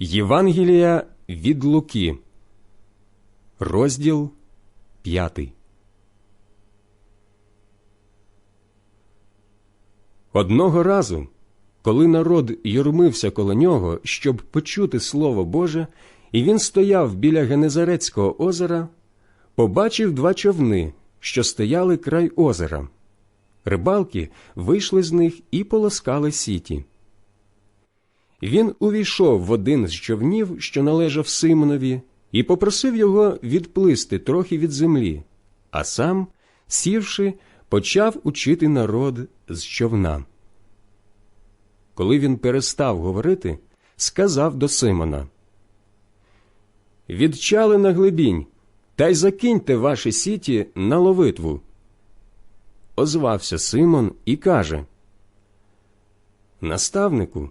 Євангелія від Луки, розділ 5. Одного разу, коли народ юрмився коло нього, щоб почути Слово Боже, і він стояв біля Генезарецького озера, побачив два човни, що стояли край озера. Рибалки вийшли з них і полоскали сіті. Він увійшов в один з човнів, що належав Симонові, і попросив його відплисти трохи від землі, а сам, сівши, почав учити народ з човна. Коли він перестав говорити, сказав до Симона Відчали на глибінь, та й закиньте ваші сіті на ловитву. Озвався Симон і каже Наставнику,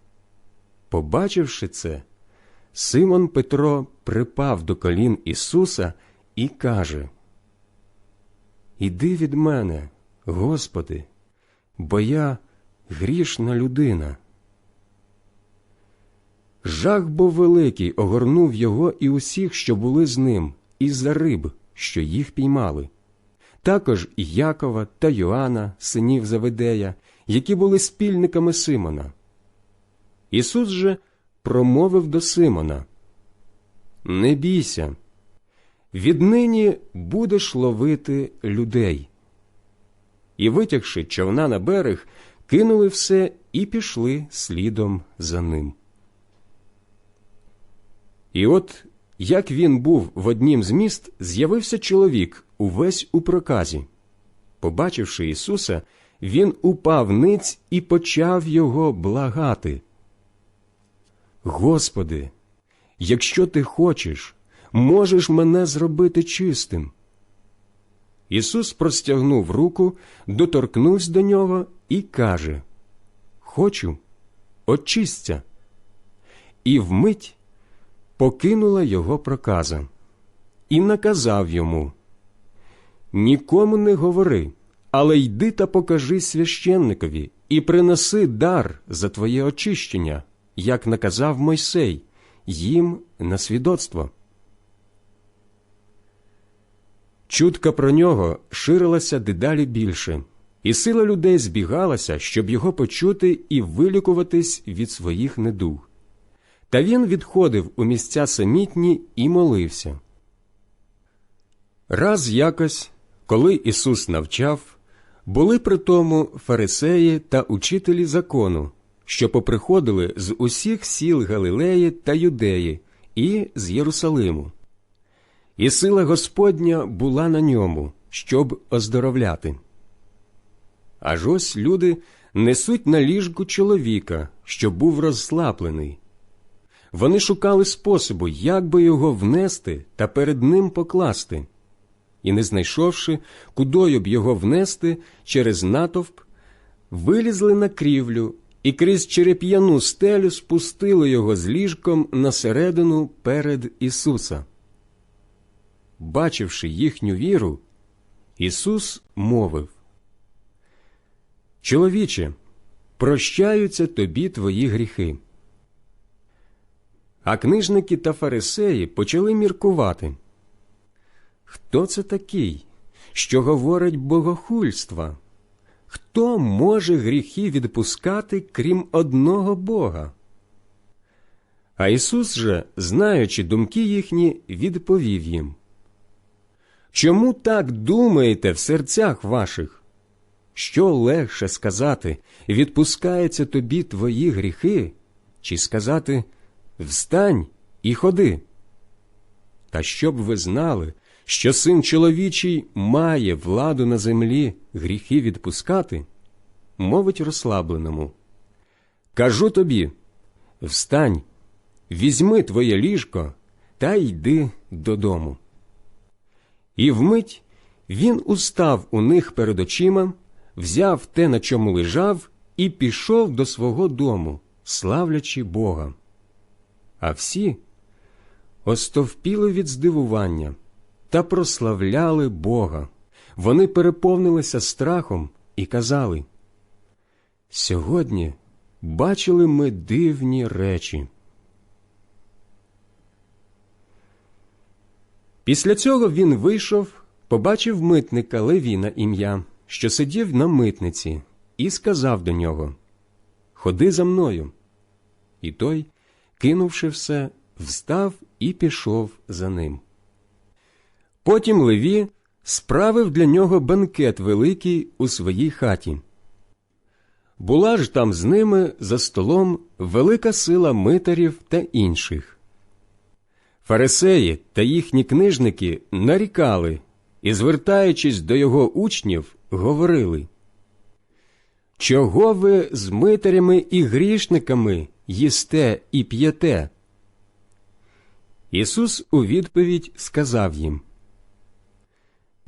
Побачивши це, Симон Петро припав до колін Ісуса і каже Іди від мене, Господи, бо я грішна людина. Жах був великий огорнув його і усіх, що були з ним, із-за риб, що їх піймали. Також і Якова та Йоанна, синів Заведея, які були спільниками Симона. Ісус же промовив до Симона Не бійся, віднині будеш ловити людей. І, витягши човна на берег, кинули все і пішли слідом за ним. І от, як він був в однім з міст, з'явився чоловік увесь у проказі. Побачивши Ісуса, він упав ниць і почав його благати. Господи, якщо ти хочеш, можеш мене зробити чистим. Ісус простягнув руку, доторкнувся до нього і каже Хочу, очисться. І вмить покинула його проказа і наказав йому Нікому не говори, але йди та покажи священникові і приноси дар за твоє очищення, як наказав Мойсей, їм на свідоцтво. Чутка про нього ширилася дедалі більше, і сила людей збігалася, щоб його почути і вилікуватись від своїх недуг. Та він відходив у місця самітні і молився. Раз якось, коли Ісус навчав, були при тому фарисеї та учителі закону, що поприходили з усіх сіл Галилеї та Юдеї і з Єрусалиму. І сила Господня була на ньому, щоб оздоровляти. Аж ось люди несуть на ліжку чоловіка, що був розслаблений. Вони шукали способу, як би його внести та перед ним покласти, і, не знайшовши, кудою б його внести через натовп, вилізли на крівлю і крізь череп'яну стелю спустили його з ліжком на середину перед Ісуса. Бачивши їхню віру, Ісус мовив Чоловіче, прощаються тобі твої гріхи. А книжники та фарисеї почали міркувати. Хто це такий, що говорить богохульства? Хто може гріхи відпускати, крім одного Бога? А Ісус же, знаючи думки їхні, відповів їм Чому так думаєте в серцях ваших? Що легше сказати, відпускаються тобі твої гріхи, чи сказати Встань і ходи. Та щоб ви знали, що син чоловічий має владу на землі гріхи відпускати, мовить розслабленому. Кажу тобі встань, візьми твоє ліжко та йди додому. І вмить він устав у них перед очима, взяв те, на чому лежав, і пішов до свого дому, славлячи Бога. А всі остовпіли від здивування та прославляли Бога. Вони переповнилися страхом і казали Сьогодні бачили ми дивні речі. Після цього він вийшов, побачив митника Левіна ім'я, що сидів на митниці, і сказав до нього Ходи за мною. І той, кинувши все, встав і пішов за ним. Потім Леві справив для нього бенкет великий у своїй хаті. Була ж там з ними за столом велика сила митарів та інших. Фарисеї та їхні книжники нарікали і, звертаючись до його учнів, говорили Чого ви з митарями і грішниками їсте і п'єте? Ісус у відповідь сказав їм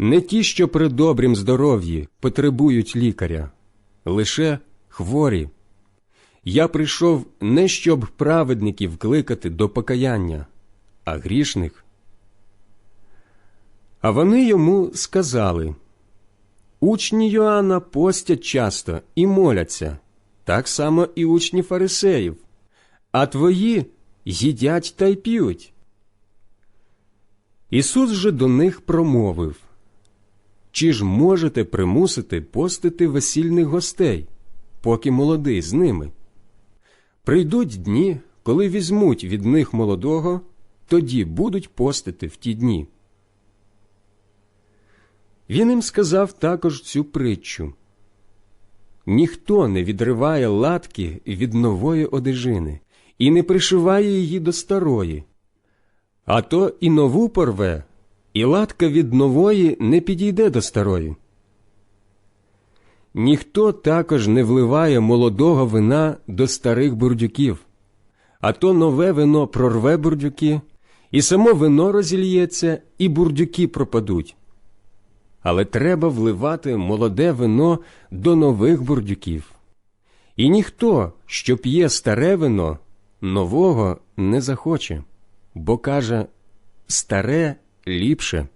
Не ті, що при добрім здоров'ї потребують лікаря, лише хворі. Я прийшов не щоб праведників кликати до покаяння, а грішних. А вони йому сказали Учні Йоанна постять часто і моляться, так само і учні фарисеїв, а твої їдять та й п'ють. Ісус же до них промовив Чи ж можете примусити постити весільних гостей, поки молодий з ними? Прийдуть дні, коли візьмуть від них молодого, тоді будуть постити в ті дні. Він їм сказав також цю притчу ніхто не відриває латки від нової одежини і не пришиває її до старої, а то і нову порве, і латка від нової не підійде до старої. Ніхто також не вливає молодого вина до старих бурдюків, а то нове вино прорве бурдюки, і само вино розільється, і бурдюки пропадуть. Але треба вливати молоде вино до нових бурдюків. І ніхто, що п'є старе вино, нового не захоче, бо каже старе ліпше.